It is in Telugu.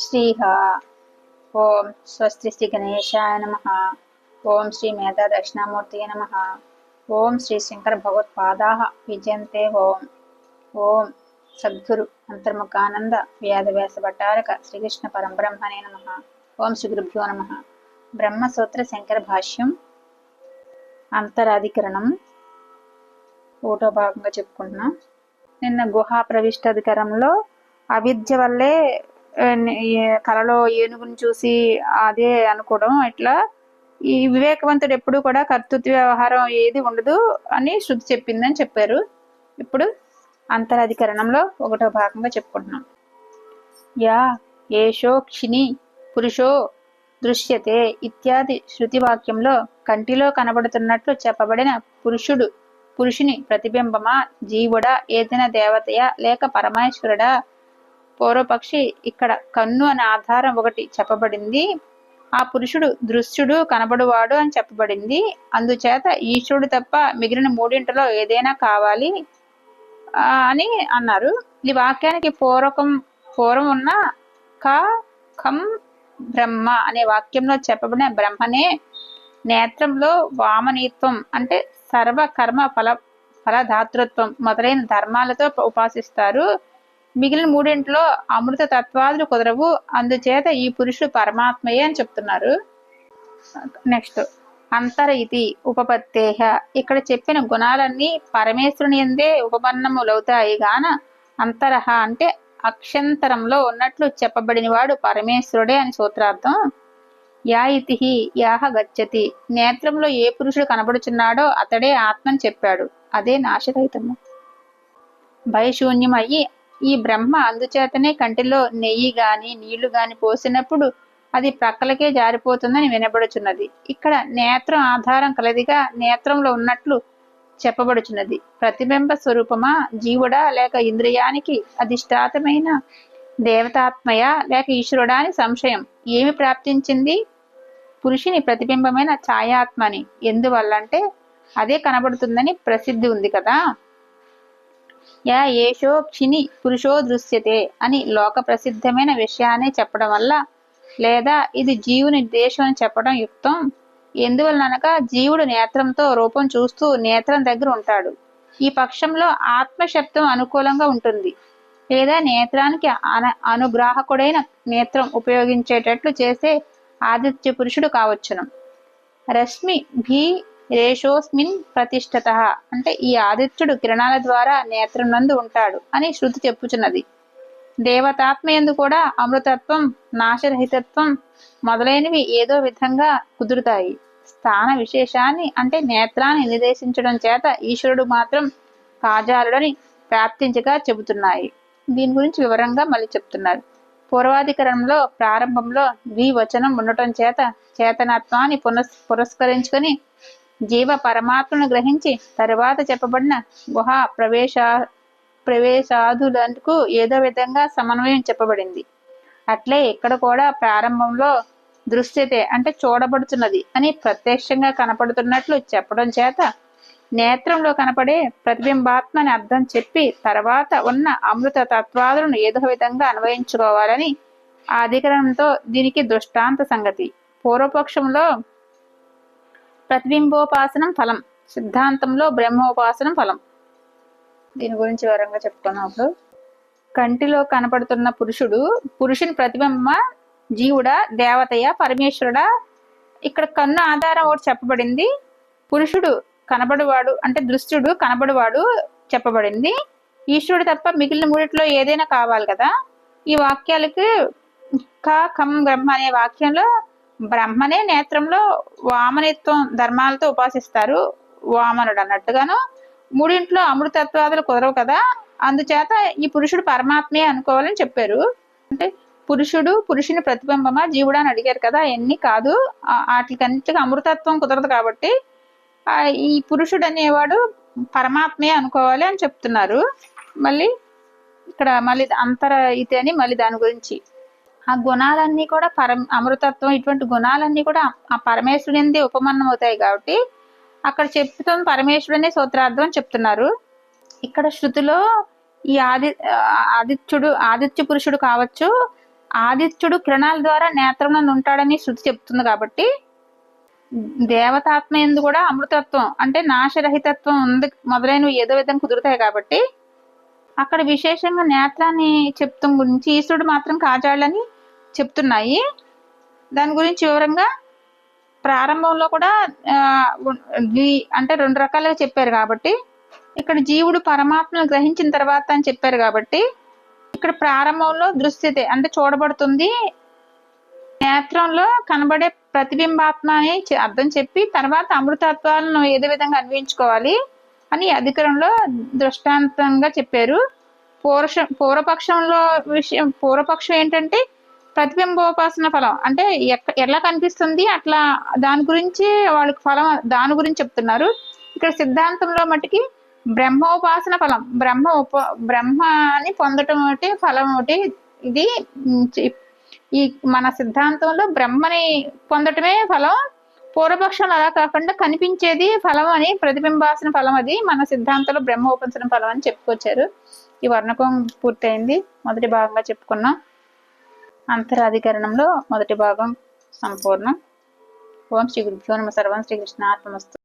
శ్రీహ. ఓం స్వస్తి శ్రీ గణేశాయ నమ. ఓం శ్రీ మేధా దక్షిణామూర్తి నమ. ఓం శ్రీ శంకర భగవత్పాదా విజయంతే ఓం ఓం సద్గురు అంతర్ముఖానంద వ్యాధవ్యాస భట్టారక శ్రీకృష్ణ పరంబ్రహ్మణే నమ. ఓం శ్రీ గురుభ్యో నమ. బ్రహ్మసూత్ర శంకర భాష్యం అంతరాధికరణం. ఒకటో భాగంగా చెప్పుకుంటున్నాం. నిన్న గుహా ప్రవిష్టాధికారంలో అవిద్య వల్లే కలలో ఏనుగుని చూసి అదే అనుకోవడం ఇట్లా ఈ వివేకవంతుడు ఎప్పుడు కూడా కర్తృత్వ వ్యవహారం ఏది ఉండదు అని శృతి చెప్పిందని చెప్పారు. ఇప్పుడు అంతరాధికరణంలో ఒకటో భాగంగా చెప్పుకుంటున్నాం. యా ఏషో క్షిణి పురుషో దృశ్యతే ఇత్యాది శృతి వాక్యంలో కంటిలో కనబడుతున్నట్లు చెప్పబడిన పురుషుడు పురుషుని ప్రతిబింబమా జీవుడా ఏదైనా దేవతయా లేక పరమేశ్వరుడా పూర్వపక్షి ఇక్కడ కన్ను అనే ఆధారం ఒకటి చెప్పబడింది. ఆ పురుషుడు దృశ్యుడు కనబడువాడు అని చెప్పబడింది. అందుచేత ఈశ్వరుడు తప్ప మిగిలిన మూడింటిలో ఏదైనా కావాలి ఆ, అని అన్నారు. ఈ వాక్యానికి పూర్వకం పూర్వం ఉన్న క కం బ్రహ్మ అనే వాక్యంలో చెప్పబడిన బ్రహ్మనే నేత్రంలో వామనీత్వం అంటే సర్వ కర్మ ఫల ఫలధాతృత్వం మొదలైన ధర్మాలతో ఉపాసిస్తారు. మిగిలిన మూడింటిలో అమృత తత్వాదులు కుదరవు. అందుచేత ఈ పురుషుడు పరమాత్మయే అని చెప్తున్నారు. నెక్స్ట్ అంతర ఇది ఉపపత్తేహ. ఇక్కడ చెప్పిన గుణాలన్నీ పరమేశ్వరుని ఎందే ఉపపన్నములవుతాయి గాన అంతరహ అంటే అక్షంతరంలో ఉన్నట్లు చెప్పబడిన వాడు పరమేశ్వరుడే అని సూత్రార్థం. యా ఇతిహి యాహ గచ్చతి. నేత్రంలో ఏ పురుషుడు కనబడుచున్నాడో అతడే ఆత్మని చెప్పాడు. అదే నాశరహితము. భయశూన్యమయ్యి ఈ బ్రహ్మ అందుచేతనే కంటిలో నెయ్యి గాని నీళ్ళు గాని పోసినప్పుడు అది ప్రక్కలకే జారిపోతుందని వినబడుచున్నది. ఇక్కడ నేత్రం ఆధారం కలదిగా నేత్రంలో ఉన్నట్లు చెప్పబడుచున్నది. ప్రతిబింబ స్వరూపమా జీవుడా లేక ఇంద్రియానికి అధిష్టాతమైన దేవతాత్మయ లేక ఈశ్వరుడా అని సంశయం. ఏమి ప్రాప్తించింది? పురుషుని ప్రతిబింబమైన ఛాయాత్మని. ఎందువల్లంటే అదే కనబడుతుందని ప్రసిద్ధి ఉంది కదా. యా ఏషో క్షిణి పురుషో దృశ్యతే అని లోక ప్రసిద్ధమైన విషయాన్ని చెప్పడం వల్ల లేదా ఇది జీవుని దేశం అని చెప్పడం యుక్తం. ఎందువలనక జీవుడు నేత్రంతో రూపం చూస్తూ నేత్రం దగ్గర ఉంటాడు. ఈ పక్షంలో ఆత్మశబ్దం అనుకూలంగా ఉంటుంది. లేదా నేత్రానికి అన అనుగ్రాహకుడైన నేత్రం ఉపయోగించేటట్లు చేసే ఆదిత్య పురుషుడు కావచ్చును. రశ్మి భీ రేషోస్మిన్ ప్రతిష్టత. అంటే ఈ ఆదిత్యుడు కిరణాల ద్వారా నేత్రం నందు ఉంటాడు అని శృతి చెప్పుచున్నది. దేవతాత్మయందు కూడా అమృతత్వం నాశరహితత్వం మొదలైనవి ఏదో విధంగా కుదురుతాయి. స్థాన విశేషాన్ని అంటే నేత్రాన్ని నిర్దేశించడం చేత ఈశ్వరుడు మాత్రం కాజాలుడని ప్రాప్తించగా చెబుతున్నాయి. దీని గురించి వివరంగా మళ్ళీ చెప్తున్నారు. పూర్వాధికరణంలో ప్రారంభంలో ద్వివచనం ఉండటం చేత చేతనత్వాన్ని పునస్ పురస్కరించుకొని జీవ పరమాత్మను గ్రహించి తరువాత చెప్పబడిన గుహ ప్రవేశ ప్రవేశాదులకు ఏదో విధంగా సమన్వయం చెప్పబడింది. అట్లే ఇక్కడ కూడా ప్రారంభంలో దృశ్యతే అంటే చూడబడుతున్నది అని ప్రత్యక్షంగా కనపడుతున్నట్లు చెప్పడం చేత నేత్రంలో కనపడే ప్రతిబింబాత్మ అని అర్థం చెప్పి తర్వాత ఉన్న అమృత తత్వాదులను ఏదో విధంగా అన్వయించుకోవాలని ఆ అధికరణంతో దీనికి దృష్టాంత సంగతి. పూర్వపక్షంలో ప్రతిబింబోపాసనం ఫలం. సిద్ధాంతంలో బ్రహ్మోపాసనం ఫలం. దీని గురించి వివరంగా చెప్పుకున్నాం అప్పుడు కంటిలో కనపడుతున్న పురుషుడు పురుషుని ప్రతిబింబ జీవుడా దేవతయ పరమేశ్వరుడా? ఇక్కడ కన్ను ఆధారం ఒకటి చెప్పబడింది. పురుషుడు కనబడువాడు అంటే దృష్టుడు కనబడువాడు చెప్పబడింది. ఈశ్వరుడు తప్ప మిగిలిన మూడిట్లో ఏదైనా కావాలి కదా? ఈ వాక్యాలకి క కం బ్రహ్మ అనే వాక్యంలో బ్రహ్మనే నేత్రంలో వామనిత్వం ధర్మాలతో ఉపాసిస్తారు వామనుడు అన్నట్టుగాను. మూడింట్లో అమృతత్వాదులు కుదరవు కదా. అందుచేత ఈ పురుషుడు పరమాత్మే అనుకోవాలని చెప్పారు. అంటే పురుషుడు పురుషుని ప్రతిబింబమా జీవుడు అని అడిగారు కదా. అవన్నీ కాదు. వాటికన్నిటికీ అమృతత్వం కుదరదు కాబట్టి ఈ పురుషుడు అనేవాడు పరమాత్మే అనుకోవాలి అని చెప్తున్నారు. మళ్ళీ ఇక్కడ మళ్ళీ అంతర ఇది అని మళ్ళీ దాని గురించి ఆ గుణాలన్నీ కూడా పరమ అమృతత్వం ఇటువంటి గుణాలన్నీ కూడా ఆ పరమేశ్వరునిది ఉపమన్నం అవుతాయి కాబట్టి అక్కడ చెప్తున్న పరమేశ్వరుని సూత్రార్థం అని చెప్తున్నారు. ఇక్కడ శృతిలో ఈ ఆది ఆదిత్యుడు ఆదిత్య పురుషుడు కావచ్చు ఆదిత్యుడు కిరణాల ద్వారా నేత్రంలో ఉంటాడని శృతి చెప్తుంది కాబట్టి దేవతాత్మ ఎందు కూడా అమృతత్వం అంటే నాశరహితత్వం ఉంది మొదలైనవి ఏదో విధంగా కుదురుతాయి కాబట్టి అక్కడ విశేషంగా నేత్రాన్ని చెప్తాం గురించి ఈశ్వరుడు మాత్రం కాజాళ్ళని చెప్తున్నాయి. దాని గురించి వివరంగా ప్రారంభంలో కూడా ద్వి అంటే రెండు రకాలుగా చెప్పారు కాబట్టి ఇక్కడ జీవుడు పరమాత్మను గ్రహించిన తర్వాత అని చెప్పారు కాబట్టి ఇక్కడ ప్రారంభంలో దృశ్యతే అంటే చూడబడుతుంది. నేత్రంలో కనబడే ప్రతిబింబాత్మ అని అర్థం చెప్పి తర్వాత అమృతత్వాలను ఏదో విధంగా అన్వయించుకోవాలి అని ఈ అధికరంలో దృష్టాంతంగా చెప్పారు. పూర్వష పూర్వపక్షంలో విషయం పూర్వపక్షం ఏంటంటే ప్రతిబింబోపాసన ఫలం. అంటే ఎలా కనిపిస్తుంది? అట్లా దాని గురించి వాళ్ళకి ఫలం దాని గురించి చెప్తున్నారు. ఇక్కడ సిద్ధాంతంలో మటుకి బ్రహ్మోపాసన ఫలం. బ్రహ్మ ఉప బ్రహ్మని పొందటం ఒకటి ఫలం ఒకటి. ఇది ఈ మన సిద్ధాంతంలో బ్రహ్మని పొందటమే ఫలం. పూర్వపక్షం అలా కాకుండా కనిపించేది ఫలం అని ప్రతిబింబాసన ఫలం అది. మన సిద్ధాంతంలో బ్రహ్మోపాసన ఫలం అని చెప్పుకొచ్చారు. ఈ వర్ణకం పూర్తయింది. మొదటి భాగంగా చెప్పుకున్నాం. అంతరాధికరణంలో మొదటి భాగం సంపూర్ణం. ఓం శ్రీ గురుభ్యో నమ. సర్వం శ్రీ కృష్ణాత్మస్తు